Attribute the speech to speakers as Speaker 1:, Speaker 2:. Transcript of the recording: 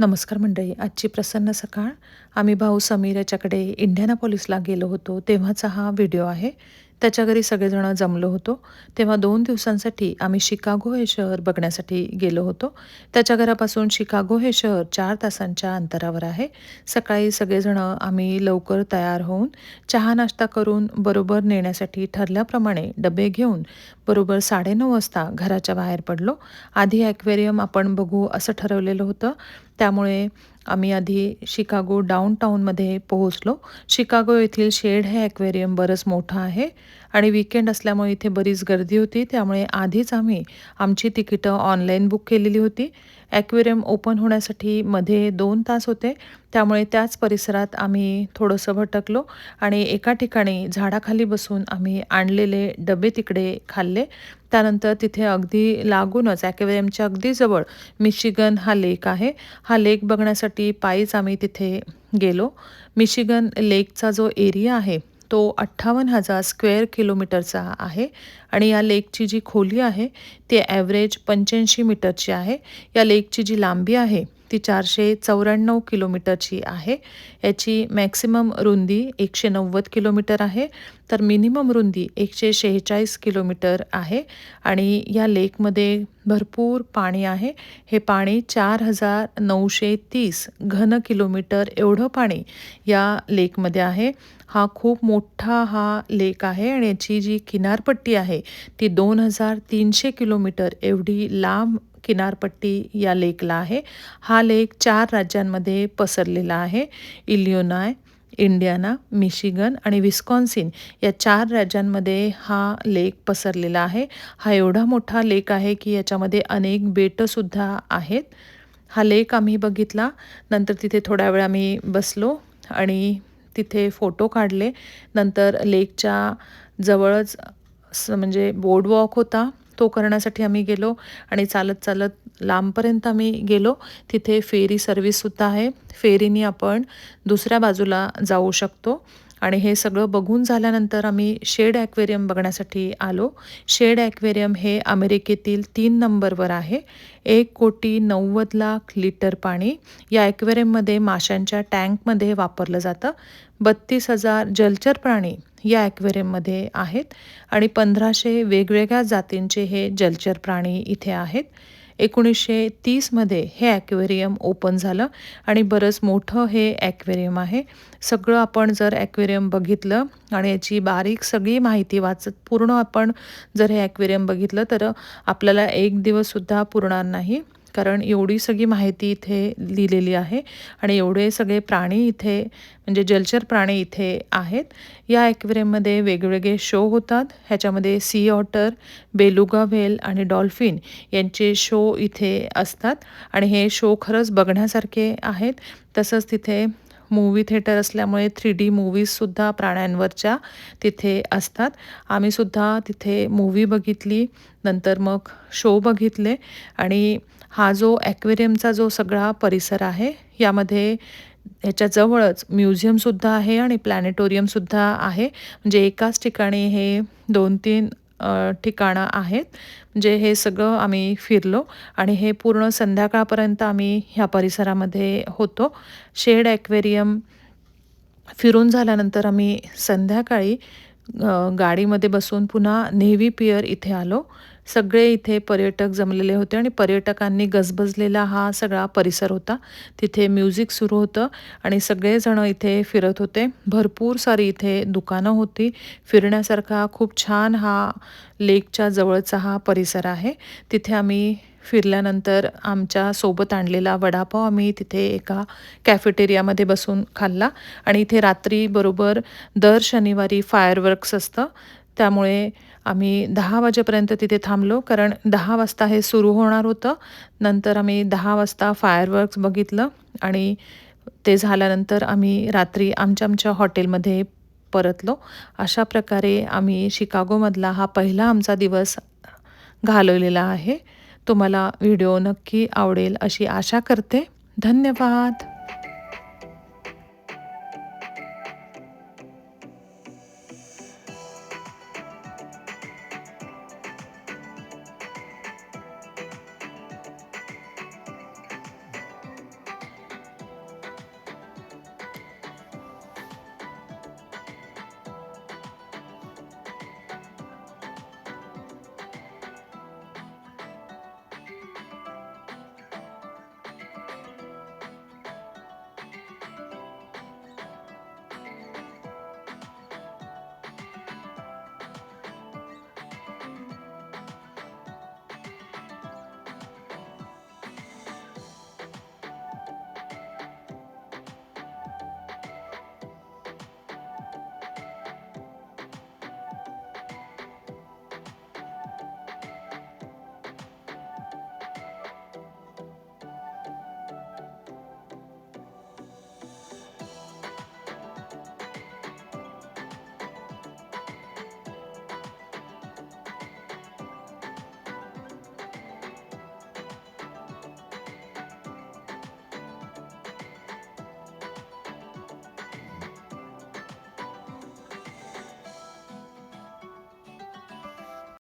Speaker 1: नमस्कार मंडळी आजची प्रसन्न सकाळ. आम्ही भाऊ समीर याच्याकडे इंडियानापॉलिसला गेलो होतो. तेव्हाचा हा व्हिडिओ आहे. त्याच्या घरी सगळेजण जमलो होतो. तेव्हा दोन दिवसांसाठी आम्ही शिकागो हे शहर बघण्यासाठी गेलो होतो. त्याच्या घरापासून शिकागो हे शहर चार तासांच्या अंतरावर आहे. सकाळी सगळेजण आम्ही लवकर तयार होऊन चहा नाश्ता करून बरोबर नेण्यासाठी ठरल्याप्रमाणे डबे घेऊन बरोबर साडेनऊ वाजता घराच्या बाहेर पडलो. आधी ॲक्वेरियम आपण बघू असं ठरवलेलं होतं. त्यामुळे आम्ही आधी शिकागो डाऊनटाऊनमध्ये पोहोचलो. शिकागो येथील शेड हे ॲक्वेरियम बरंच मोठं आहे आणि विकेंड असल्यामुळे इथे बरीच गर्दी होती. त्यामुळे आधीच आम्ही आमची तिकीटं ऑनलाईन बुक केलेली होती. ॲक्वेरियम ओपन होण्यासाठी मध्ये दोन तास होते. त्यामुळे त्याच परिसरात आम्ही थोडंसं भटकलो आणि एका ठिकाणी झाडाखाली बसून आम्ही आणलेले डबे तिकडे खाल्ले. त्यानंतर तिथे अगदी लागूनच ॲक्वेरियमच्या अगदी जवळ मिशिगन हा लेक आहे. हा लेक बघण्यासाठी पायीच आम्ही तिथे गेलो. मिशिगन लेकचा जो एरिया आहे तो अठ्ठावन्न हजार स्क्वेअर किलोमीटरचा आहे आणि या लेकची जी खोली आहे ती ॲव्हरेज पंच्याऐंशी मीटरची आहे. या लेकची जी लांबी आहे ती चारशे चौऱ्याण्णव किलोमीटरची आहे. याची मॅक्सिमम रुंदी एकशे नव्वद किलोमीटर आहे. तर मिनिमम रुंदी एकशे शेहेचाळीस किलोमीटर आहे. आणि या लेकमध्ये भरपूर पाणी आहे. हे पाणी चार हजार नऊशे तीस घन किलोमीटर एवढं पाणी या लेकमध्ये आहे. हा खूप मोठा हा लेक आहे आणि याची जी किनारपट्टी आहे ती दोन हजार तीनशे किलोमीटर एवढी लांब किनारपट्टी या लेकला आहे. हा लेक चार राज्यांमध्ये पसरलेला आहे. इलियोनाय इंडियाना मिशिगन आणि विस्कॉन्सिन या चार राज्यांमध्ये हा लेक पसरलेला आहे. हा एवढा मोठा लेक आहे की याच्यामध्ये अनेक बेटंसुद्धा आहेत. हा लेक आम्ही बघितला. नंतर तिथे थोड्या वेळ आम्ही बसलो आणि तिथे फोटो काढले. नंतर लेकच्या जवळच म्हणजे बोर्डवॉक होता. तो करण्यासाठी आम्ही गेलो आणि चालत चालत लांबपर्यंत आम्ही गेलो. तिथे फेरी सर्विससुद्धा आहे. फेरीनी आपण दुसऱ्या बाजूला जाऊ शकतो. आणि हे सगळं बघून झाल्यानंतर आम्ही शेड ॲक्वेरियम बघण्यासाठी आलो. शेड ॲक्वेरियम हे अमेरिकेतील तीन नंबरवर आहे. एक कोटी नव्वद लाख लिटर पाणी या ॲक्वेरियममध्ये माशांच्या टँकमध्ये वापरलं जातं. बत्तीस हजार जलचर प्राणी या ॲक्वेरियममध्ये आहेत आणि पंधराशे वेगवेगळ्या जातींचे हे जलचर प्राणी इथे आहेत. एकोणीसशे तीसमध्ये हे ॲक्वेरियम ओपन झालं आणि बरंच मोठं हे ॲक्वेरियम आहे. सगळं आपण जर ॲक्वेरियम बघितलं आणि याची बारीक सगळी माहिती वाचत पूर्ण आपण जर हे ॲक्वेरियम बघितलं तर आपल्याला एक दिवससुद्धा पुरणार नाही. कारण एवढी सगळी माहिती इथे लिहिलेली आहे आणि एवढे सगळे प्राणी इथे म्हणजे जलचर प्राणी इथे आहेत. या ॲक्वेरियममध्ये वेगवेगळे शो होतात. ह्याच्यामध्ये सी ऑटर बेलुगा व्हेल आणि डॉल्फिन यांचे शो इथे असतात. आणि हे शो खरंच बघण्यासारखे आहेत. तसंच तिथे मूवी थिएटर असल्यामुळे थ्री डी मूवीजसुद्धा प्राण्यांवरच्या तिथे असतात. आम्हीसुद्धा तिथे मूवी बघितली नंतर मग शो बघितले आणि हा जो ॲक्वेरियमचा जो सगळा परिसर आहे यामध्ये ह्याच्याजवळच म्युझियमसुद्धा आहे आणि प्लॅनेटोरियमसुद्धा आहे. म्हणजे एकाच ठिकाणी हे दोन तीन ठिकाणं आहेत. म्हणजे हे सगळं आम्ही फिरलो आणि हे पूर्ण संध्याकाळपर्यंत आम्ही ह्या परिसरामध्ये होतो. शेड ॲक्वेरियम फिरून झाल्यानंतर आम्ही संध्याकाळी गाडीमध्ये बसून पुन्हा नेव्ही पियर इथे आलो. सगळे इथे पर्यटक जमलेले होते आणि पर्यटकांनी गजबजलेला हा सगळा परिसर होता. तिथे म्युझिक सुरू होतं आणि सगळेजणं इथे फिरत होते. भरपूर सारी इथे दुकानं होती. फिरण्यासारखा खूप छान हा लेकच्या जवळचा हा परिसर आहे. तिथे आम्ही फिरल्यानंतर आमच्यासोबत आणलेला वडापाव आम्ही तिथे एका कॅफेटेरियामध्ये बसून खाल्ला. आणि इथे रात्री बरोबर दर शनिवारी फायरवर्क्स असतं. त्यामुळे आम्ही दहा वाजेपर्यंत तिथे थांबलो. कारण दहा वाजता हे सुरू होणार होतं. नंतर आम्ही दहा वाजता फायरवर्क्स बघितलं. आणि ते झाल्यानंतर आम्ही रात्री आमच्या आमच्या हॉटेलमध्ये परतलो. अशा प्रकारे आम्ही शिकागोमधला हा पहिला आमचा दिवस घालवलेला आहे. तुम्हाला व्हिडिओ नक्की आवडेल अशी आशा करते. धन्यवाद.